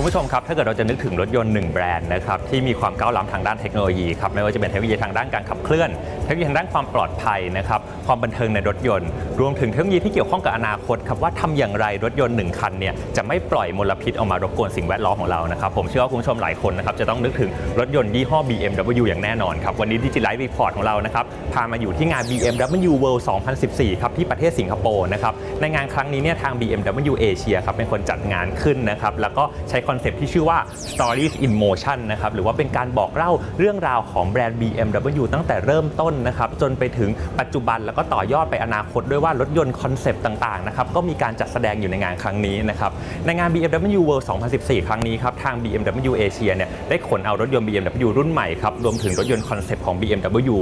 คุณผู้ชมครับ ถ้าเกิดเราจะนึกถึงรถยนต์หนึ่งแบรนด์นะครับที่มีความก้าวล้ำทางด้านเทคโนโลยีครับไม่ว่าจะเป็นเทคโนโลยีทางด้านการขับเคลื่อน เทคโนโลยีทางด้านความปลอดภัยนะครับความบันเทิงในรถยนต์ รวมถึงเทคโนโลยีที่เกี่ยวข้องกับอนาคตครับว่าทำอย่างไรรถยนต์หนึ่งคันเนี่ยจะไม่ปล่อยมลพิษออกมารบกวนสิ่งแวดล้อมของเรานะครับผมเชื่อว่าคุณผู้ชมหลายคนนะครับจะต้องนึกถึงรถยนต์ยี่ห้อ BMW อย่างแน่นอนครับวันนี้ Digilight Report ของเรานะครับพามาอยู่ที่งาน BMW World 2014 ครับที่ประเทศสิงคโปร์นะครับในงานครั้งนี้เนี่ยทาง BMW Asia ครับเป็นคนจัดงานขึ้นนะครับแล้วก็ใช้คอนเซปต์ที่ชื่อว่า Stories in Motion นะครับหรือว่าเป็นการบอกเล่าเรื่องราวของแบรนด์ BMW ตั้งแต่เริ่มต้นนะครับจนไปถึงปัจจุบันแล้วก็ต่อยอดไปอนาคตด้วยว่ารถยนต์คอนเซปต์ต่างๆนะครับก็มีการจัดแสดงอยู่ในงานครั้งนี้นะครับในงาน BMW World 2014 ครั้งนี้ครับทาง BMW Asia เนี่ยได้ขนเอารถยนต์ BMW รุ่นใหม่ครับรวมถึงรถยนต์คอนเซปต์ของ BMW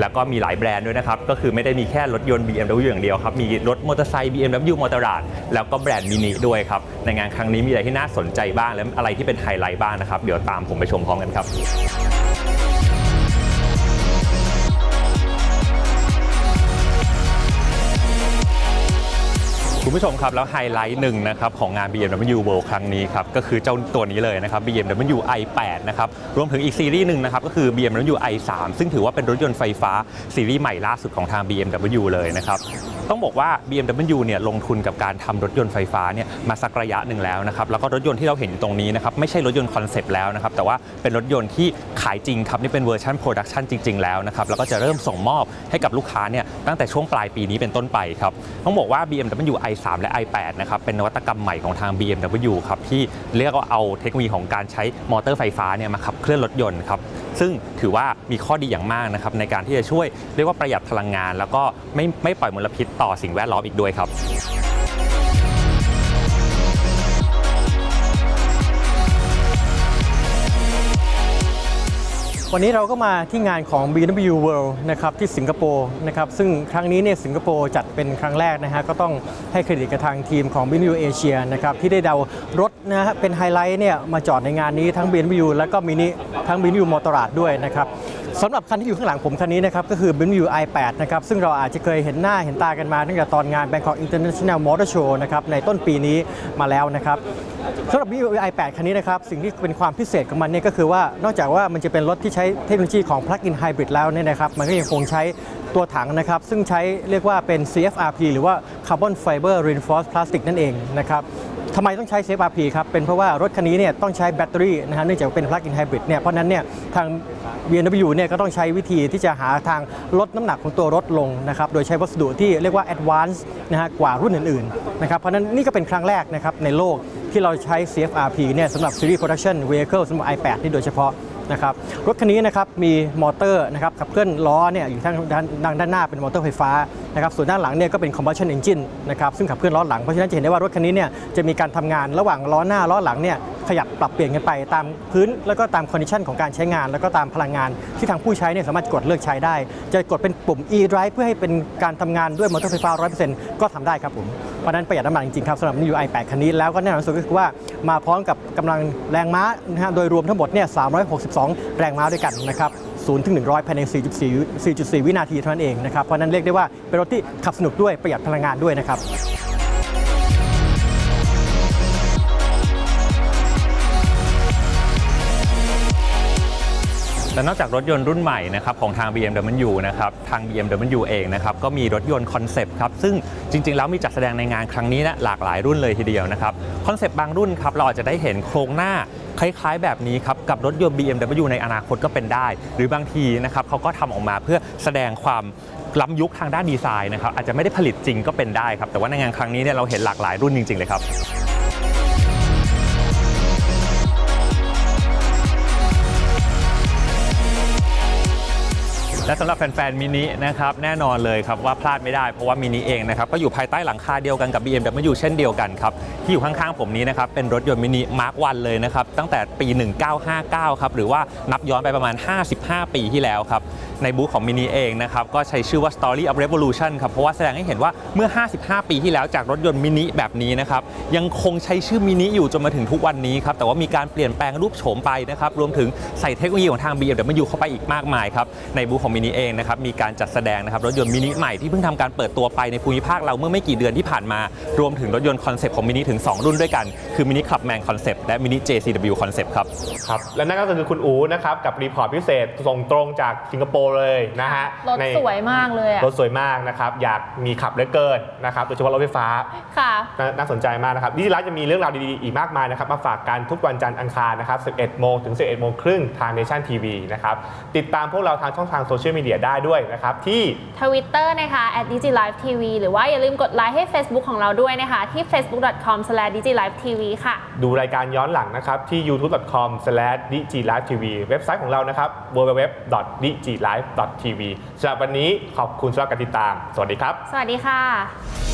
แล้วก็มีหลายแบรนด์ด้วยนะครับก็คือไม่ได้มีแค่รถยนต์ BMW อย่างเดียวครับมีรถมอเตอร์ไซค์ BMW มอเตอร์ราดแล้วก็แบรนด์มินิด้วยครับในงานครั้งนี้มีอะไรที่น่าสนใจบ้างและอะไรที่เป็นไฮไลท์บ้างนะครับ เดี๋ยวตามผมไปชมพร้อมกันครับคุณผู้ชมครับ แล้วไฮไลท์หนึ่งนะครับของงาน BMW World ครั้งนี้ครับ ก็คือเจ้าตัวนี้เลยนะครับ BMW i8 นะครับ รวมถึงอีกซีรีส์หนึ่งนะครับ ก็คือ BMW i3 ซึ่งถือว่าเป็นรถยนต์ไฟฟ้าซีรีส์ใหม่ล่าสุดของทาง BMW เลยนะครับ ต้องบอกว่า BMW เนี่ยลงทุนกับการทำรถยนต์ไฟฟ้าเนี่ยมาสักระยะหนึ่งแล้วนะครับแล้วก็รถยนต์ที่เราเห็นอยู่ตรงนี้นะครับไม่ใช่รถยนต์คอนเซปต์แล้วนะครับแต่ว่าเป็นรถยนต์ที่ขายจริงครับนี่เป็นเวอร์ชันโปรดักชันจริง ๆ แล้วนะครับแล้วก็จะเริ่มส่งมอบให้กับลูกค้าเนี่ยตั้งแต่ช่วงปลายปีนี้เป็นต้นไปครับต้องบอกว่า BMW i3 และ i8 นะครับเป็นนวัตกรรมใหม่ของทาง BMW ครับที่เรียกว่าเอาเทคโนโลยีของการใช้มอเตอร์ไฟฟ้าเนี่ยมาขับเคลื่อนรถยนต์ครับซึ่งถือว่ามีข้อดีอย่างมากนะครับในการที่จะช่วยเรียกว่าประหยัดพลังงาน แล้วก็ไม่ไม่ปล่อยมลพิษต่อสิ่งแวดล้อมอีกด้วยครับ วันนี้เราก็มาที่งานของ BMW World นะครับที่สิงคโปร์นะครับซึ่งครั้งนี้เนี่ยสิงคโปร์จัดเป็นครั้งแรกนะฮะก็ต้องให้เครดิตกับทางทีมของ BMW Asia นะครับที่ได้เดารถนะฮะเป็นไฮไลท์เนี่ยมาจอดในงานนี้ทั้ง BMW แล้วก็มินิทั้ง BMW m o t o r a d ด้วยนะครับ สำหรับคันที่อยู่ข้างหลังผมคันนี้นะครับก็คือ BMW i8 นะครับซึ่งเราอาจจะเคยเห็นหน้าเห็นตากันมาตั้งแต่ตอนงาน Bangkok International Motor Show นะครับในต้นปีนี้มาแล้วนะครับสำหรับ BMW i8 คันนี้นะครับสิ่งที่เป็นความพิเศษของมันเนี่ยก็คือว่านอกจากว่ามันจะเป็นรถที่ใช้เทคโนโลยีของ Plug-in Hybrid แล้วเนี่ยนะครับมันก็ยังคงใช้ตัวถังนะครับซึ่งใช้เรียกว่าเป็น CFRP หรือว่า Carbon Fiber Reinforced Plastic นั่นเองนะครับทำไมต้องใช้ CFRP ครับเป็นเพราะว่ารถคันนี้เนี่ยต้องใช้แบตเตอรี่นะฮะเนื่องจากเป็น Plug-in Hybrid เนี่ยเพราะนั้นเนี่ยทาง BMW เนี่ยก็ต้องใช้วิธีที่จะหาทางลดน้ำหนักของตัวรถลงนะครับโดยใช้วัสดุที่เรียกว่า Advanced นะฮะกว่ารุ่นอื่นๆนะครับเพราะนั้นนี่ก็เป็นครั้งแรกนะครับในโลกที่เราใช้ CFRP เนี่ยสำหรับ Series Production Vehicle สำหรับ i8 นี่โดยเฉพาะนะครับรถคันนี้นะครับมีมอเตอร์นะครับขับเคลื่อนล้อเนี่ยอยู่ทางด้านด้านด้านหน้าเป็นมอเตอร์ไฟฟ้านะครับส่วนด้านหลังเนี่ยก็เป็น combustion engine นะครับซึ่งขับเคลื่อนล้อหลังเพราะฉะนั้นจะเห็นได้ว่ารถคันนี้เนี่ยจะมีการทำงานระหว่างล้อหน้าล้อหลังเนี่ย ยับปรับเปลี่ยนกันไปตามพื้น แล้วก็ตามคอนดิชันของการใช้งาน แล้วก็ตามพลังงานที่ทางผู้ใช้เนี่ยสามารถกดเลือกใช้ได้ จะกดเป็นปุ่ม e-drive เพื่อให้เป็นการทำงานด้วยมอเตอร์ไฟฟ้า 100%ก็ทำได้ครับผมเพราะนั้นประหยัดน้ำมันจริงๆครับสำหรับ New i8 คันนี้แล้วก็แน่นอนสุดก็คือว่ามาพร้อมกับกำลังแรงม้านะฮะโดยรวมทั้งหมดเนี่ย 362 แรงม้าด้วยกันนะครับ0ถึง100 ภายใน 4.4 4.4 วินาทีเท่านั้นเองนะครับ เพราะนั้นเรียกได้ว่าเป็นรถที่ขับสนุกด้วยประหยัดพลังงานด้วยนะครับ และนอกจากรถยนต์รุ่นใหม่นะครับของทาง BMW นะครับทาง BMW เองนะครับก็มีรถยนต์คอนเซปต์ครับซึ่งจริง ๆ แล้วมีจัดแสดงในงานครั้งนี้นะหลากหลายรุ่นเลยทีเดียวนะครับคอนเซปต์บางรุ่นครับเราอาจจะได้เห็นโครงหน้าคล้ายๆ แบบนี้ครับกับรถยนต์ BMW ในอนาคตก็เป็นได้ หรือบางทีนะครับเขาก็ทำออกมาเพื่อแสดงความล้ำยุคทางด้านดีไซน์นะครับอาจจะไม่ได้ผลิตจริงก็เป็นได้ครับแต่ว่าในงานครั้งนี้เนี่ยเราเห็นหลากหลายรุ่นจริง ๆ เลยครับ และสำหรับแฟนๆมินินะครับแน่นอนเลยครับว่าพลาดไม่ได้เพราะว่ามินิเองนะครับก็อยู่ภายใต้หลังคาเดียวกันกับ BMW เช่นเดียวกันครับที่อยู่ข้างๆผมนี้นะครับเป็นรถยนต์มินิมาร์ควันเลยนะครับตั้งแต่ปี 1959 ครับหรือว่านับย้อนไปประมาณ 55 ปีที่แล้วครับในบูธของมินิเองนะครับก็ใช้ชื่อว่า Story of Revolution ครับเพราะว่าแสดงให้เห็นว่าเมื่อ 55 ปีที่แล้วจากรถยนต์มินิแบบนี้นะครับยังคงใช้ชื่อมินิอยู่จนมาถึงทุกวันนี้ครับแต่ว่ามีการเปลี่ยนแปลงรูปโฉมไปนะครับรวมถึงใส่เทคโนโลยีของทาง BMW เข้าไปอีกมากมายครับในบูธของมินิเองนะครับมีการจัดแสดงนะครับรถยนต์มินิใหม่ที่เพิ่งทำการเปิดตัวไปในภูมิภาคเราเมื่อไม่กี่เดือนที่ผ่านมา รวมถึงรถยนต์คอนเซปต์ของมินิถึง 2 รุ่นด้วยกัน คือมินิขับแมนคอนเซปต์และมินิ JCW คอนเซปต์ครับครับ และนั่นก็คือคุณอูนะครับกับรีพอร์ตพิเศษส่งตรงจากสิงคโปร์เลยนะฮะรถในสวยมากเลยอะรถสวยมากนะครับอยากมีขับเหลือเกินนะครับโดยเฉพาะรถไฟฟ้าค่ะนาน่าสนใจมากนะครับดิจิทัลจะมีเรื่องราวดีๆอีกมากมายนะครับมาฝากกันทุกวันจันทร์อังคารนะครับ11โมงถึง11โมงครึ่งทาง Nation TV นะครับติดตามพวกเราทางช่องทางโซเชียลมีเดียได้ด้วยนะครับที่ทวิตเตอร์นะคะ @digilivetv หรือว่าอย่าลืมกดไลค์ให้ Facebook ของเราด้วยนะคะ ที่ facebook.com/digilivetv ค่ะ ดูรายการย้อนหลังนะครับ ที่ youtube.com/digilivetv เว็บไซต์ของเรานะครับ www.digilive.tv สำหรับวันนี้ขอบคุณสำหรับการติดตาม สวัสดีครับ สวัสดีค่ะ